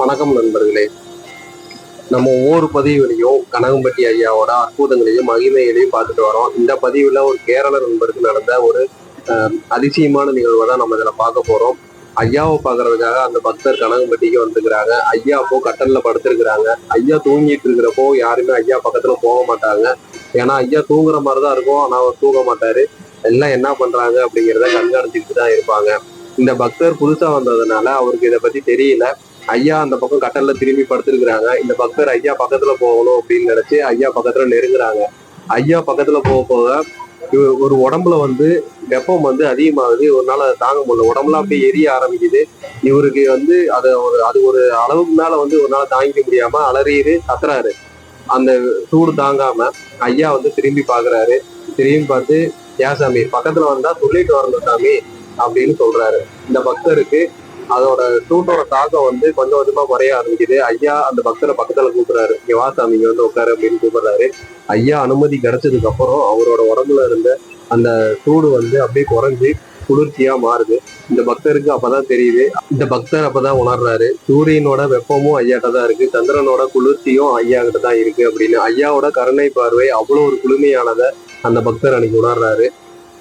வணக்கம் நண்பர்களே. நம்ம ஒவ்வொரு பதிவுலையும் கனகம்பட்டி ஐயாவோட அற்புதங்களையும் மகிமைகளையும் பார்த்துட்டு வரோம். இந்த பதிவுல ஒரு கேரள நண்பருக்கு நடந்த ஒரு அஹ், அதிசயமான நிகழ்வை தான் நம்ம இதில் பார்க்க போறோம். ஐயாவை பார்க்கறதுக்காக அந்த பக்தர் கனகம்பட்டிக்கு வந்துருக்கிறாங்க. ஐயா அப்போ கட்டலில் படுத்திருக்கிறாங்க. ஐயா தூங்கிட்டு இருக்கிறப்போ யாருமே ஐயா பக்கத்துல போக மாட்டாங்க. ஏன்னா ஐயா தூங்குற மாதிரி தான் இருக்கும். ஆனால் அவர் தூங்க மாட்டாரு. எல்லாம் என்ன பண்றாங்க அப்படிங்கிறத கண்காணிச்சுக்கிட்டு தான் இருப்பாங்க. இந்த பக்தர் புதுசா வந்ததுனால அவருக்கு இதை பத்தி தெரியல. ஐயா அந்த பக்கம் கட்டல்ல திரும்பி படுத்திருக்கிறாங்க. இந்த பக்தர் ஐயா பக்கத்துல போகணும் அப்படின்னு நினைச்சு ஐயா பக்கத்துல நெருங்குறாங்க. ஐயா பக்கத்துல போக போக இவ- ஒரு உடம்புல வந்து வெப்பம் வந்து அதிகமாகுது. ஒரு நாள் அதை தாங்க முடியல. உடம்புல அப்படியே எரிய ஆரம்பிக்குது. இவருக்கு வந்து அதை ஒரு அது ஒரு அளவுக்கு மேல வந்து ஒரு நாள் தாங்கிக்க முடியாம அலறியிரு கத்துறாரு. அந்த சூடு தாங்காம ஐயா வந்து திரும்பி பாக்குறாரு. திரும்பி பார்த்து ஏசாமி பக்கத்துல வந்தா சொல்லிட்டு வரணும் சாமி அப்படின்னு சொல்றாரு. இந்த பக்தருக்கு அதோட சூட்டோட தாக்கம் வந்து கொஞ்சம் கொஞ்சமா குறைய ஆரம்பிக்குது. ஐயா அந்த பக்தரை பக்கத்துல கூப்பிடுறாரு. இங்க வா சாமி இங்க வந்து உட்காரு அப்படின்னு கூப்பிடுறாரு. ஐயா அனுமதி கிடைச்சதுக்கு அப்புறம் அவரோட உடம்புல இருந்த அந்த சூடு வந்து அப்படியே குறைஞ்சு குளிர்ச்சியா மாறுது. இந்த பக்தருக்கு அப்பதான் தெரியுது. இந்த பக்தர் அப்பதான் உணர்றாரு. சூரியனோட வெப்பமும் ஐயாட்ட தான் இருக்கு. சந்திரனோட குளிர்ச்சியும் ஐயா கிட்ட தான் இருக்கு அப்படின்னு. ஐயாவோட கருணை பார்வை அவ்வளவு ஒரு குளுமையானதை அந்த பக்தர் அன்னைக்கு உணர்றாரு.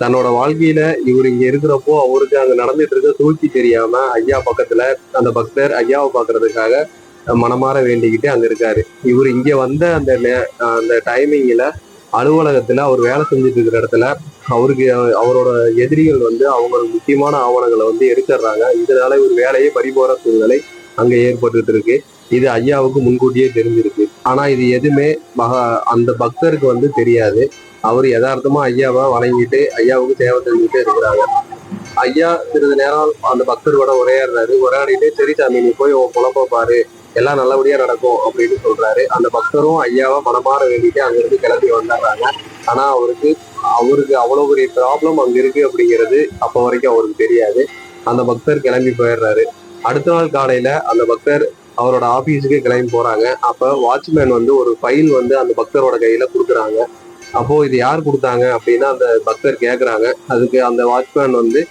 தன்னோட வாழ்க்கையில இவர் இங்க இருக்கிறப்போ அவருக்கு அங்க நடந்துட்டு இருக்க சூழ்ச்சி தெரியாம ஐயா பக்கத்துல அந்த பக்தர் ஐயாவை பாக்குறதுக்காக மனமாற வேண்டிக்கிட்டு அங்க இருக்காரு. இவர் இங்க வந்த அந்த அந்த டைமிங்ல அலுவலகத்துல அவர் வேலை செஞ்சுட்டு இருக்கிற இடத்துல அவருக்கு அவரோட எதிரிகள் வந்து அவங்களுக்கு முக்கியமான ஆவணங்களை வந்து எடுத்துடுறாங்க. இதனால இவர் வேலையே பறிபோற சூழ்நிலை அங்க ஏற்பட்டு இருக்கு. இது ஐயாவுக்கு முன்கூட்டியே தெரிஞ்சிருக்கு. ஆனா இது எதுவுமே மகா- அந்த பக்தருக்கு வந்து தெரியாது. அவர் யதார்த்தமாக ஐயாவை வணங்கிட்டு ஐயாவுக்கு சேவை தெரிஞ்சுட்டே இருக்கிறாங்க. ஐயா சிறிது நேரம் அந்த பக்தரோட உரையாடுறாரு. உரையாடிட்டு சரி சாமி நீ போய் உன் குழப்ப பாரு. எல்லாம் நல்லபடியா நடக்கும் அப்படின்னு சொல்றாரு. அந்த பக்தரும் ஐயாவை மனமாற வேண்டிட்டு அங்கிருந்து கிளம்பி வந்துடுறாங்க. ஆனா அவருக்கு அவருக்கு அவ்வளவு பெரிய ப்ராப்ளம் அங்க இருக்கு அப்படிங்கிறது அப்ப வரைக்கும் அவருக்கு தெரியாது. அந்த பக்தர் கிளம்பி போயிடுறாரு. அடுத்த நாள் காலையில அந்த பக்தர் அவரோட ஆபீஸுக்கு கிளம்பி போறாங்க. அப்ப வாட்ச்மேன் வந்து ஒரு ஃபைல் வந்து அந்த பக்தரோட கையில கொடுக்குறாங்க. அப்போ இது யார் கொடுத்தாங்க அப்படின்னா அந்த பக்தர் கேக்குறாங்க. அதுக்கு அந்த வாட்ச்மேன் வந்து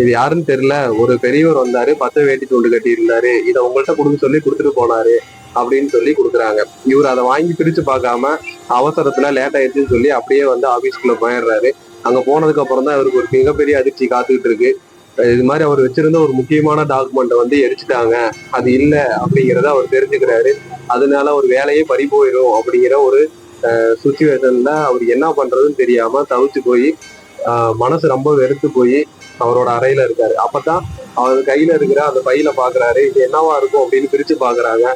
இது யாருன்னு தெரியல. ஒரு பெரியவர் வந்தாரு. பச்சை வேட்டி துண்டு கட்டி இருந்தாரு இதை உங்கள்கிட்ட கொடுக்க சொல்லி கொடுத்துட்டு போனாரு. அப்படின்னு சொல்லி கொடுக்குறாங்க. இவர் அதை வாங்கி பிரிச்சு பார்க்காம அவசரத்துல லேட் ஆயிடுச்சுன்னு சொல்லி அப்படியே வந்து ஆபீஸ்க்குள்ள போயிடுறாரு. அங்க போனதுக்கு அப்புறம் தான் இவருக்கு ஒரு மிகப்பெரிய அதிர்ச்சி காத்துக்கிட்டு இருக்கு. இது மாதிரி அவர் வச்சிருந்த ஒரு முக்கியமான டாக்குமெண்ட்டை வந்து எரிச்சிட்டாங்க. அது இல்ல அப்படிங்கிறத அவர் தெரிஞ்சுக்கிறாரு. அதனால ஒரு வேலையே பறி போயிடும் அப்படிங்கிற ஒரு சுச்சுவேஷன்ல அவர் என்ன பண்றதுன்னு தெரியாம தவிச்சு போய் மனசு ரொம்ப வெறுத்து போய் அவரோட அறையில இருக்காரு. அப்பதான் அவர் கையில இருக்கிற அந்த பையில பாக்குறாரு. இது என்னவா இருக்கும் அப்படின்னு பிரிச்சு பாக்குறாங்க.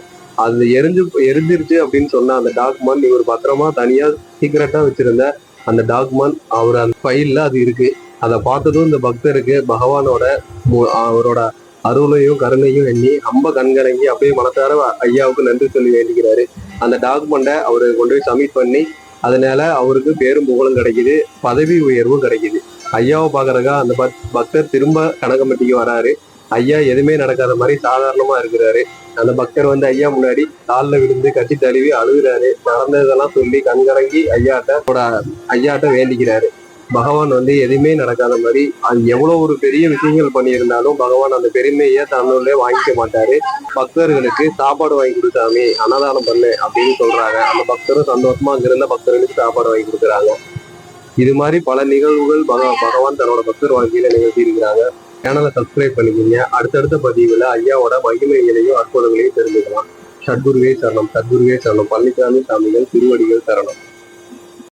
அது எரிஞ்சு எரிஞ்சிருச்சு அப்படின்னு சொன்ன அந்த டாக்குமெண்ட் இவர் பத்திரமா தனியா சீக்கிரட்டா வச்சிருந்த அந்த டாக்குமெண்ட் அவர் அந்த ஃபைல்ல அது இருக்கு. அதை பார்த்ததும் இந்த பக்தருக்கு பகவானோட அவரோட அருளையும் கருணையும் எண்ணி ரொம்ப கண்கலங்கி அப்படியே மனசார ஐயாவுக்கு நன்றி சொல்லி வேண்டிக்கிறாரு. அந்த டாக்குமெண்ட்டை அவரு கொண்டு போய் சப்மிட் பண்ணி அதனால அவருக்கு பேரும் புகழும் கிடைக்குது பதவி உயர்வும் கிடைக்குது. ஐயாவை பாக்குறக்கா அந்த பக்- பக்தர் திரும்ப கனகம்பட்டிக்கு வராரு. ஐயா எதுவுமே நடக்காத மாதிரி சாதாரணமா இருக்கிறாரு. அந்த பக்தர் வந்து ஐயா முன்னாடி காலில் விழுந்து கட்டி தழுவி அழுகுறாரு. நடந்ததெல்லாம் சொல்லி கண்கலங்கி ஐயாட்ட ஐயாட்ட வேண்டிக்கிறாரு. பகவான் வந்து எதுவுமே நடக்காத மாதிரி அது எவ்வளவு ஒரு பெரிய விஷயங்கள் பண்ணியிருந்தாலும் பகவான் அந்த பெருமையை தன்னுள்ளே வாங்கிக்க மாட்டாரு. பக்தர்களுக்கு சாப்பாடு வாங்கி கொடுத்தாமே அன்னதானம் பண்ணு அப்படின்னு சொல்றாங்க. அந்த பக்தரும் சந்தோஷமா அங்கிருந்த பக்தர்களுக்கு சாப்பாடு வாங்கி கொடுக்குறாங்க. இது மாதிரி பல நிகழ்வுகள் பக- பகவான் தன்னோட பக்தர் வாழ்க்கையில நிகழ்த்தி இருக்கிறாங்க. சேனலை சப்ஸ்கிரைப் பண்ணிக்கிங்க. அடுத்தடுத்த பதிவுல ஐயாவோட மகிமைகளையும் அற்புதங்களையும் தெரிஞ்சுக்கலாம். சத்குருவே சரணம் சத்குருவே சரணம். பழனிசாமி சாமிகள் திருவடிகள் சரணம்.